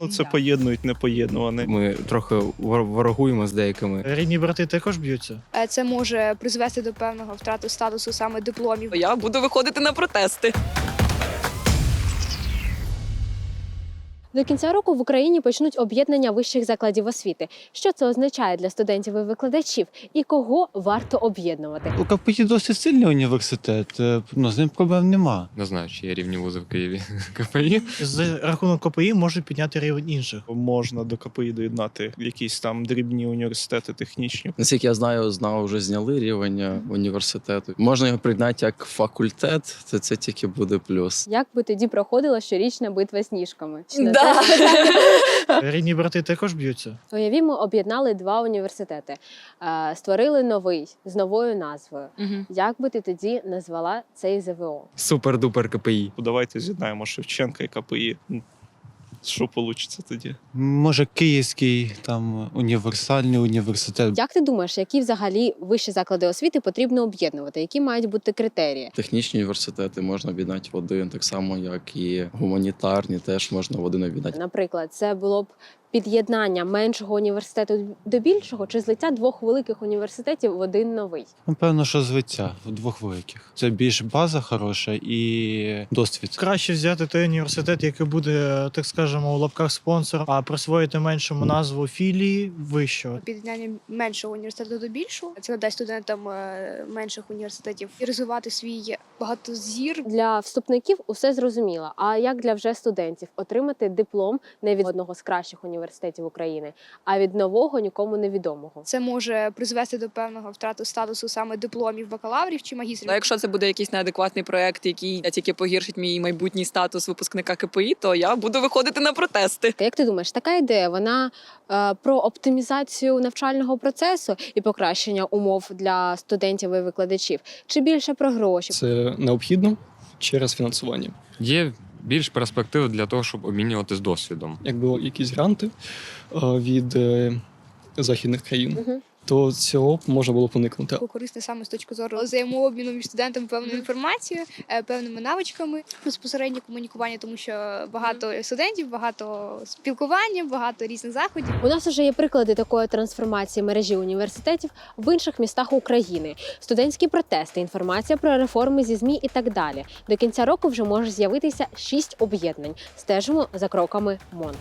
Ну, це Да. поєднують непоєднуване. Ми трохи вор- ворогуємо з деякими. Рідні брати також б'ються. Е, Це може призвести до певного втрати статусу саме дипломів. Я буду виходити на протести. До кінця року в Україні почнуть об'єднання вищих закладів освіти. Що це означає для студентів і викладачів, і кого варто об'єднувати? У КПІ досить сильний університет, е, ну, з ним проблем нема. Не знаю, чи є рівні вузи в Києві КПІ. За рахунок КПІ можуть підняти рівень інших. Можна до КПІ доєднати якісь там дрібні університети технічні. Наскільки я знаю, знав вже зняли рівень е, університету. Можна його прийняти як факультет, то це тільки буде плюс. Як би тоді проходила щорічна битва сніжками? Чи Да. Так? Рідні брати також б'ються. Уявімо, об'єднали два університети, створили новий з новою назвою. Як би ти тоді назвала цей ЗВО? Супер-дупер КПІ. Давайте з'єднаємо Шевченка і КПІ. Що вийде тоді? Може, Київський там універсальний університет. Як ти думаєш, які взагалі вищі заклади освіти потрібно об'єднувати? Які мають бути критерії? Технічні університети можна об'єднати в один, так само як і гуманітарні, теж можна в один об'єднати. Наприклад, це було б під'єднання меншого університету до більшого, чи злиття двох великих університетів в один новий. Напевно, що звиття в двох великих. Це більш база хороша і досвід. Краще взяти той університет, який буде, так скажемо, у лапках спонсором, а присвоїти меншому назву філії вищого. Під'єднання меншого університету до більшого це надасть студентам е, менших університетів і розвивати свій багатозір. Для вступників усе зрозуміло. А як для вже студентів отримати диплом не від одного з кращих університетів України, а від нового нікому невідомого? Це може призвести до певного втрати статусу саме дипломів бакалаврів чи магістрів. Ну, якщо це буде якийсь неадекватний проект, який тільки погіршить мій майбутній статус випускника КПІ, то я буду виходити на протести. Як ти думаєш, така ідея вона е, про оптимізацію навчального процесу і покращення умов для студентів і викладачів, чи більше про гроші? Це необхідно через фінансування. Є більш перспектив для того, щоб обмінюватись досвідом. Якби якісь гранти е, від е, західних країн, Мгм. То цього б можна було уникнути. корисне саме з точки зору взаємообміну між студентами певною інформацією, е, певними навичками, безпосередньо комунікування, тому що багато студентів, багато спілкування, багато різних заходів. У нас вже є приклади такої трансформації мережі університетів в інших містах України, студентські протести, інформація про реформи зі змі і так далі. До кінця року вже може з'явитися шість об'єднань. Стежимо за кроками МОН.